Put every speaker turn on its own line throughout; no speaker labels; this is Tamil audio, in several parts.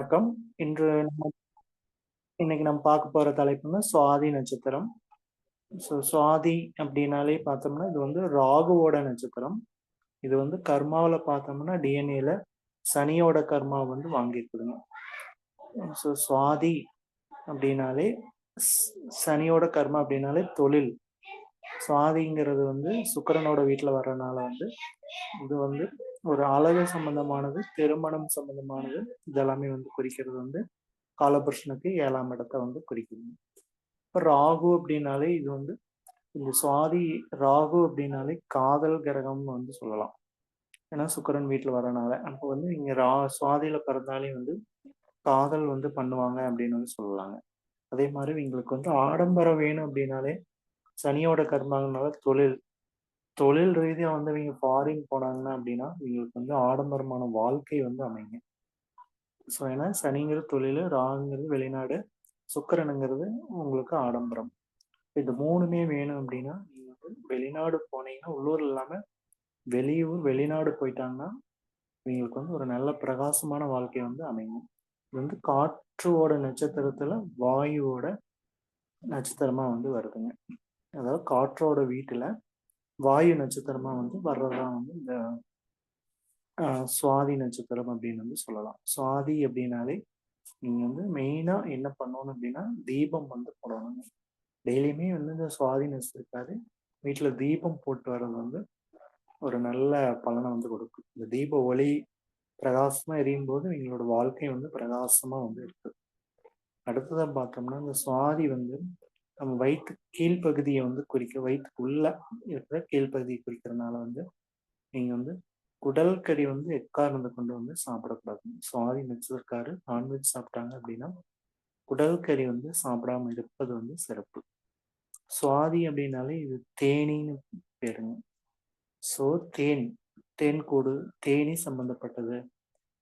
வணக்கம். இன்று நம்ம இன்னைக்கு நம்ம பார்க்க போற தலைப்புன்னா சுவாதி நட்சத்திரம். ஸோ சுவாதி அப்படின்னாலே பார்த்தோம்னா, இது வந்து ராகுவோட நட்சத்திரம். இது வந்து கர்மாவில் பார்த்தோம்னா, டிஎன்ஏல சனியோட கர்மா வந்து வாங்கியிருக்குதுங்க. ஸோ சுவாதி அப்படின்னாலே சனியோட கர்மா அப்படின்னாலே தொழில். சுவாதிங்கிறது வந்து சுக்கரனோட வீட்டில் வர்றனால வந்து, இது வந்து ஒரு அழகு சம்பந்தமானது, திருமணம் சம்பந்தமானது, இதெல்லாமே வந்து குறிக்கிறது வந்து காலபுருஷனுக்கு 7ஆம் இடத்த வந்து குறிக்குதுங்க. இப்ப ராகு அப்படின்னாலே இது வந்து இந்த சுவாதி ராகு அப்படின்னாலே காதல் கிரகம்னு வந்து சொல்லலாம். ஏன்னா சுக்கரன் வீட்டில் வரனால அப்போ வந்து இங்க ரா சுவாதியில பிறந்தாலே வந்து காதல் வந்து பண்ணுவாங்க அப்படின்னு வந்து சொல்லலாங்க. அதே மாதிரி இவங்களுக்கு வந்து ஆடம்பரம் வேணும் அப்படின்னாலே, சனியோட கர்மாங்கனால தொழில். தொழில் ரீதியா வந்து இவங்க ஃபாரின் போனாங்கன்னா அப்படின்னா, இவங்களுக்கு வந்து ஆடம்பரமான வாழ்க்கை வந்து அமைங்க ஸோ ஏன்னா சனிங்கிறது தொழில் ராகுங்கிறது வெளிநாடு, சுக்கரனுங்கிறது உங்களுக்கு ஆடம்பரம். இது மூணுமே வேணும் அப்படின்னா, நீங்க வந்து வெளிநாடு போனீங்கன்னா, உள்ளூர் இல்லாம வெளியூர், வெளிநாடு போயிட்டாங்கன்னா, இவங்களுக்கு வந்து ஒரு நல்ல பிரகாசமான வாழ்க்கை வந்து அமையும். இது வந்து காற்றுவோட நட்சத்திரத்துல வாயுவோட நட்சத்திரமா வந்து வருதுங்க. அதாவது காற்றோட வீட்டுல வாயு நட்சத்திரமா வந்து வர்றதுதான் வந்து இந்த சுவாதி நட்சத்திரம் அப்படின்னு வந்து சொல்லலாம். சுவாதி அப்படின்னாலே, நீங்க வந்து மெயினா என்ன பண்ணணும் அப்படின்னா, தீபம் வந்து போடணும் டெய்லியுமே வந்து இந்த சுவாதி நட்சத்திரக்காரு வீட்டுல தீபம் போட்டு வர்றது வந்து ஒரு நல்ல பலனை வந்து கொடுக்கும். இந்த தீப ஒளி பிரகாசமா எரியும்போது, எங்களோட வாழ்க்கை வந்து பிரகாசமா வந்து இருக்கு. அடுத்ததா பார்த்தோம்னா, இந்த சுவாதி வந்து நம்ம வயிற்று கீழ் வந்து குறிக்க வயிற்றுக்குள்ள இருக்கிற கீழ்ப்பகுதியை குறிக்கிறதுனால குறிக்கிறனால வந்து, நீங்க வந்து குடல் கறி வந்து எக்காரணத்த கொண்டு வந்து சாப்பிடக்கூடாது சுவாதி நட்சத்திரக்காரர் நான்வெஜ் சாப்பிட்டாங்க அப்படின்னா, குடல் கறி வந்து சாப்பிடாம இருப்பது வந்து சிறப்பு. சுவாதி அப்படின்னாலே இது தேனின்னு பேருங்க. ஸோ தேன், தேன் கூடு தேனீ சம்பந்தப்பட்டது.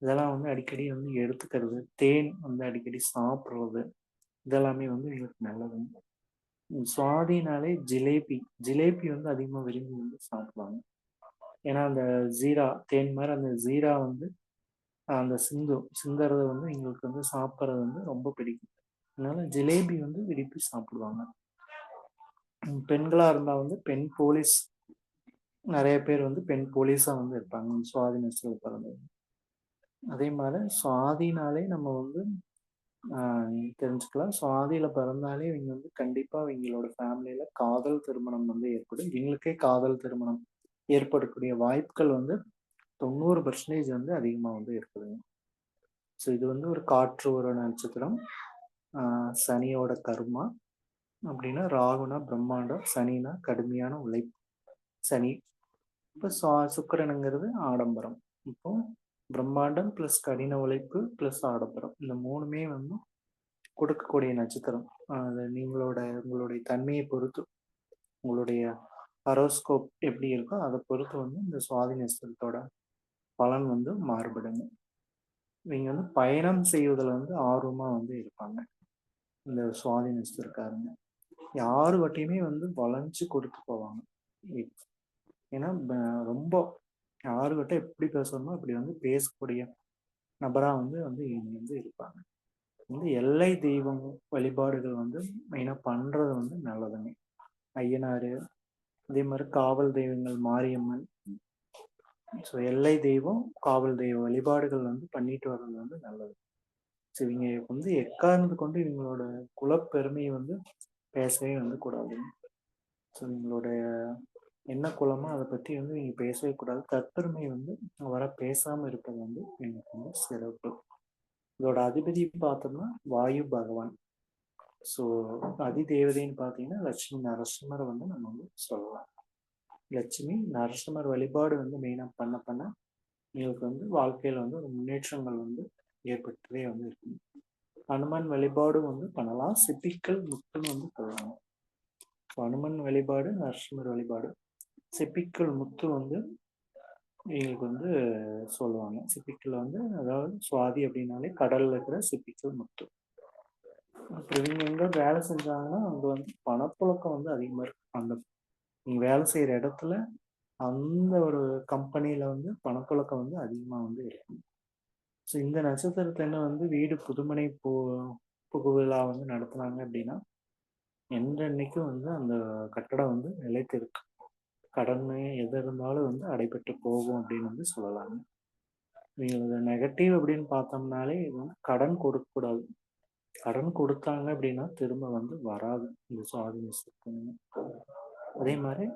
இதெல்லாம் வந்து அடிக்கடி வந்து எடுத்துக்கிறது, தேன் வந்து அடிக்கடி சாப்பிட்றது இதெல்லாமே வந்து எங்களுக்கு நல்லதுங்க. சுவாதினாலே ஜிலேபி, ஜிலேபி வந்து அதிகமாக விரும்பி வந்து சாப்பிடுவாங்க. ஏன்னா அந்த ஜீரா தேன் மாதிரி அந்த ஜீரா வந்து அந்த சிந்து சிந்தறத வந்து எங்களுக்கு வந்து சாப்பிட்றது வந்து ரொம்ப பிடிக்கும். அதனால ஜிலேபி வந்து விரும்பி சாப்பிடுவாங்க. பெண்களாக இருந்தால் வந்து பெண் போலீஸ் நிறைய பேர் வந்து பெண் போலீஸாக வந்து இருப்பாங்க. சுவாதி நெஸ்டில் பிறந்தவங்க. அதே மாதிரி சுவாதினாலே நம்ம வந்து தெரிஞ்சுக்கலாம் தெரிஞ்சுக்கலாம். சுவாதியில பிறந்தாலே இவங்க வந்து கண்டிப்பா இவங்களோட ஃபேமிலியில் காதல் திருமணம் வந்து ஏற்படும். இவங்களுக்கே காதல் திருமணம் ஏற்படக்கூடிய வாய்ப்புகள் வந்து 90% வந்து அதிகமா வந்து இருக்குதுங்க. ஸோ இது வந்து ஒரு காற்று ஒரு நட்சத்திரம். சனியோட கர்மா. அப்படின்னா ராகுனா பிரம்மாண்டம், சனினா கடுமையான உழைப்பு. சனி. இப்போ சுவா ஆடம்பரம். இப்போ பிரம்மாண்டம் பிளஸ் கடின உழைப்பு பிளஸ் ஆடம்பரம். இந்த மூணுமே வந்து கொடுக்கக்கூடிய நட்சத்திரம். அது நீங்களோட உங்களுடைய தன்மையை பொறுத்து, உங்களுடைய ஹாரோஸ்கோப் எப்படி இருக்கோ, அதை பொறுத்து வந்து இந்த சுவாதி நட்சத்திரத்தோட பலன் வந்து மாறுபடுங்க. நீங்கள் வந்து பயணம் செய்வதில் வந்து ஆர்வமாக வந்து இருப்பாங்க. இந்த சுவாதி நட்சத்திரக்காரங்க. யாருகிட்டயுமே வந்து வளைஞ்சு கொடுத்து போவாங்க. ஏன்னா ரொம்ப யாருக்கிட்ட எப்படி பேசணுமோ அப்படி வந்து பேசக்கூடிய நபரா வந்து வந்து இவங்க வந்து இருப்பாங்க. வந்து எல்லை தெய்வம் வழிபாடுகள் வந்து மெயினா பண்றது வந்து நல்லதுங்க. ஐயனார் அதே மாதிரி காவல் தெய்வங்கள் மாரியம்மன். ஸோ எல்லை தெய்வம், காவல் தெய்வ வழிபாடுகள் வந்து பண்ணிட்டு வர்றது வந்து நல்லது. ஸோ இவங்க வந்து எக்கார்ந்து கொண்டு இவங்களோட குலப்பெருமையை வந்து பேசவே வந்து கூடாதுங்க. ஸோ இவங்களோட என்ன குலமோ அதை பத்தி வந்து நீங்கள் பேசவே கூடாது. தற்பெருமை வந்து வர பேசாம இருப்பது வந்து எனக்கு வந்து சிறப்பு. இதோட அதிபதி பார்த்தோம்னா வாயு பகவான். ஸோ அதிதேவதைன்னு பார்த்தீங்கன்னா, லட்சுமி நரசிம்மரை வந்து நம்ம வந்து சொல்லலாம். லட்சுமி நரசிம்மர் வழிபாடு வந்து மெயினாக பண்ண பண்ண, எங்களுக்கு வந்து வாழ்க்கையில வந்து ஒரு முன்னேற்றங்கள் வந்து ஏற்பட்டுட்டே வந்து இருக்கும். ஹனுமான் வழிபாடும் வந்து பண்ணலாம். சிப்பிக்கல் முத்துன்னு வந்து சொல்லுவாங்க. ஹனுமன் வழிபாடு, நரசிம்மர் வழிபாடு. சிப்பிக்கல் முத்து வந்து எங்களுக்கு வந்து சொல்லுவாங்க. சிப்பிக்கல் வந்து அதாவது சுவாதி அப்படின்னாலே கடல்ல இருக்கிற சிப்பிக்கல் முத்து. அப்புறம் இவங்க எங்க வேலை செஞ்சாங்கன்னா, அங்க வந்து பணப்புழக்கம் வந்து அதிகமா இருக்கும். அந்த நீங்க வேலை செய்கிற இடத்துல, அந்த ஒரு கம்பெனியில் வந்து பணப்புழக்கம் வந்து அதிகமா வந்து இருக்கும். ஸோ இந்த நட்சத்திரத்துல வந்து வீடு புதுமனை பு புகுவிழா வந்து நடத்துனாங்க அப்படின்னா என்றென்னைக்கும் வந்து அந்த கட்டடம் வந்து நிலைத்திருக்கு கடன் எது இருந்தாலும் வந்து அடைபட்டு போகும் அப்படின்னு வந்து சொல்லலாங்க. இவங்களோட நெகட்டிவ் அப்படின்னு பார்த்தோம்னாலே இது வந்து கடன் கொடுக்கக்கூடாது. கடன் கொடுத்தாங்க அப்படின்னா திரும்ப வந்து வராது. இந்த சுவாதி அதே மாதிரி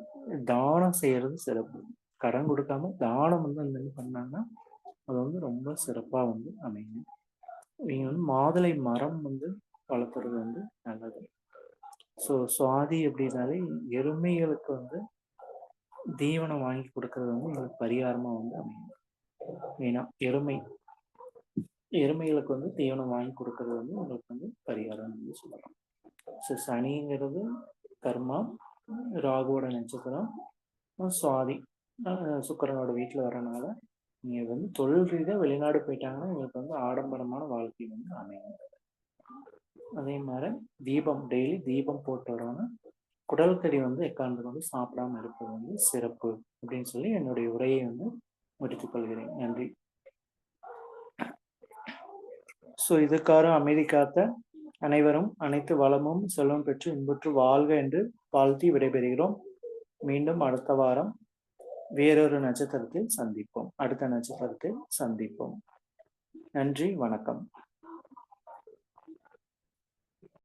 தானம் செய்யறது சிறப்பு. கடன் கொடுக்காம தானம் வந்து அந்த பண்ணாங்கன்னா அது வந்து ரொம்ப சிறப்பாக வந்து அமையும் இவங்க வந்து மாதுளை மரம் வந்து வளர்த்துறது வந்து நல்லது. ஸோ சுவாதி அப்படின்னாலே எருமைகளுக்கு வந்து தீவனம் வாங்கி கொடுக்கறது வந்து எங்களுக்கு பரிகாரமாக வந்து அமையும். மெயினாக எருமை எருமைகளுக்கு வந்து தீவனம் வாங்கி கொடுக்கறது வந்து உங்களுக்கு வந்து பரிகாரம் வந்து சொல்லலாம். ஸோ சனிங்கிறது கர்மா ராகுவோட நட்சத்திரம் சுவாதி சுக்கரனோட வீட்டில் வரனால நீங்கள் வந்து தொழில் ரீதியாக வெளிநாடு போயிட்டாங்கன்னா உங்களுக்கு வந்து ஆடம்பரமான வாழ்க்கை வந்து அமையும். அதே மாதிரி தீபம் டெய்லி தீபம் போட்டு வரோன்னா குடல் கறி வந்து எக்காந்து வந்து சாப்பிடாம இருப்பது வந்து சிறப்பு அப்படின்னு சொல்லி என்னுடைய உரையை வந்து முடித்துக் கொள்கிறேன். நன்றி. ஸோ இதுக்காக அமைதி காத்த அனைவரும் அனைத்து வளமும் செல்வம் பெற்று இன்புற்று வாழ்க என்று வாழ்த்தி விடைபெறுகிறோம். மீண்டும் அடுத்த வாரம் வேறொரு நட்சத்திரத்தில் சந்திப்போம். அடுத்த நட்சத்திரத்தில் சந்திப்போம். நன்றி வணக்கம்.